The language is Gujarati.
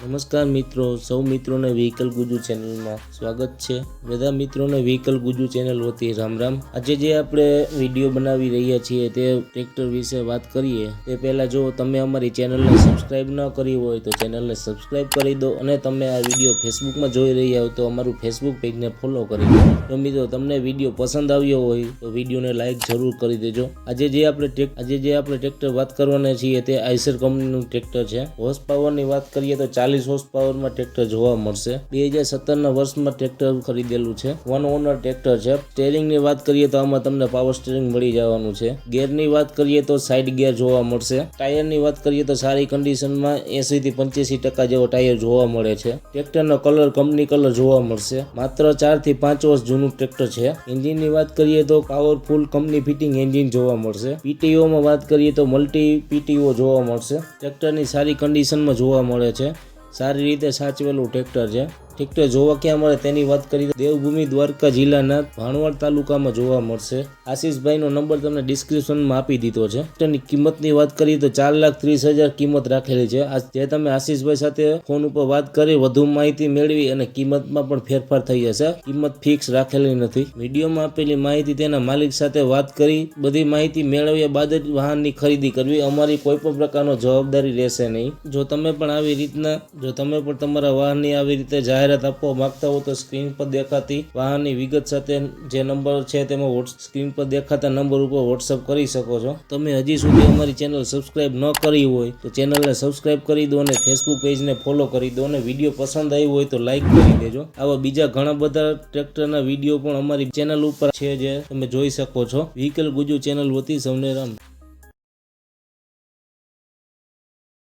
નમસ્કાર મિત્રો, સૌ મિત્રોને વ્હીકલ ગુજુ ચેનલમાં સ્વાગત છે. બધા મિત્રોને વ્હીકલ ગુજુ ચેનલ વતી રામ રામ. આજે જે આપણે વીડિયો બનાવી રહ્યા છીએ તે ટ્રેક્ટર વિશે વાત કરીએ. તે પહેલા જો તમે અમારી ચેનલને સબસ્ક્રાઇબ ન કરી હોય તો ચેનલને સબસ્ક્રાઇબ કરી દો અને તમે આ વીડિયો ફેસબુકમાં જોઈ રહ્યા હો તો અમારું ફેસબુક પેજને ફોલો કરી દો. તો મિત્રો, તમને વીડિયો પસંદ આવ્યો હોય તો વિડીયોને લાઇક જરૂર કરી દેજો. આજે જે આપણે આજે જે આપણે ટ્રેક્ટર વાત કરવાના છીએ તે આઈસર કંપનીનું ટ્રેક્ટર છે. હોર્સ પાવરની વાત કરીએ તો ચાલીસ હોર્સ પાવરમાં ટ્રેક્ટર જોવા મળશે. બે હજાર સત્તરના વર્ષમાં ટ્રેક્ટર ખરીદેલું છે. વન ઓનર ટ્રેક્ટર છે. સ્ટેરિંગની વાત કરીએ તો આમાં તમને પાવર સ્ટેરિંગ મળી જવાનું છે. ગેરની વાત કરીએ તો સાઈડ ગેર જોવા મળશે. ટાયરની વાત કરીએ તો સારી કન્ડિશનમાં એસી થી પંચ્યાસી ટકા જેવો ટાયર જોવા મળે છે. ટ્રેક્ટરનો કલર કંપની કલર જોવા મળશે. માત્ર ચારથી પાંચ વર્ષ જૂનું ટ્રેક્ટર છે. એન્જિનની વાત કરીએ તો પાવરફુલ કંપની ફિટિંગ એન્જિન જોવા મળશે. પીટીઓમાં વાત કરીએ તો મલ્ટી પીટીઓ જોવા મળશે. ટ્રેક્ટરની સારી કન્ડિશનમાં જોવા મળે છે. સારી રીતે સાચવેલું ટ્રેક્ટર છે. ટ્રેક્ટર જોવા ક્યાં મળે તેની વાત કરી દેવભૂમિ દ્વારકા જિલ્લાના ભાણવડ તાલુકામાં જોવા મળશે. આશીષભાઈનો નંબર તમને ડિસ્ક્રિપ્શનમાં આપી દીધો છે. ટ્રેક્ટરની કિંમતની વાત કરીએ તો ચાર લાખ ત્રીસ હજાર કિંમત રાખેલી છે. આ જે તમે આશીષભાઈ સાથે ફોન ઉપર વાત કરી, વધુ માહિતી મેળવી અને કિંમતમાં પણ ફેરફાર થઈ જશે. કિંમત ફિક્સ રાખેલી નથી. વિડીયોમાં આપેલી માહિતી તેના માલિક સાથે વાત કરી, બધી માહિતી મેળવ્યા બાદ જ વાહનની ખરીદી કરવી. અમારી કોઈ પણ પ્રકારનો જવાબદારી રહેશે નહીં. જો તમે પણ આવી રીતના, જો તમે પણ તમારા વાહનની આવી રીતે જાહેરાત આપવા માંગતા હો તો સ્ક્રીન પર દેખાતી વાહનની વિગત સાથે જે નંબર છે તેમાં સ્ક્રીન પર દેખાતા નંબર ઉપર વોટ્સઅપ કરી શકો છો. તમે હજી સુધી અમારી ચેનલ સબસ્ક્રાઇબ ન કરી હોય તો ચેનલને સબસ્ક્રાઇબ કરી દો અને ફેસબુક પેજને ફોલો કરી દો અને વીડિયો પસંદ આવ્યો હોય તો લાઇક કરી દેજો. આવા બીજા ઘણા બધા ટ્રેક્ટરના વીડિયો પણ અમારી ચેનલ ઉપર છે જે તમે જોઈ શકો છો. વ્હીકલ ગુજુ ચેનલ વતી સૌને રામ.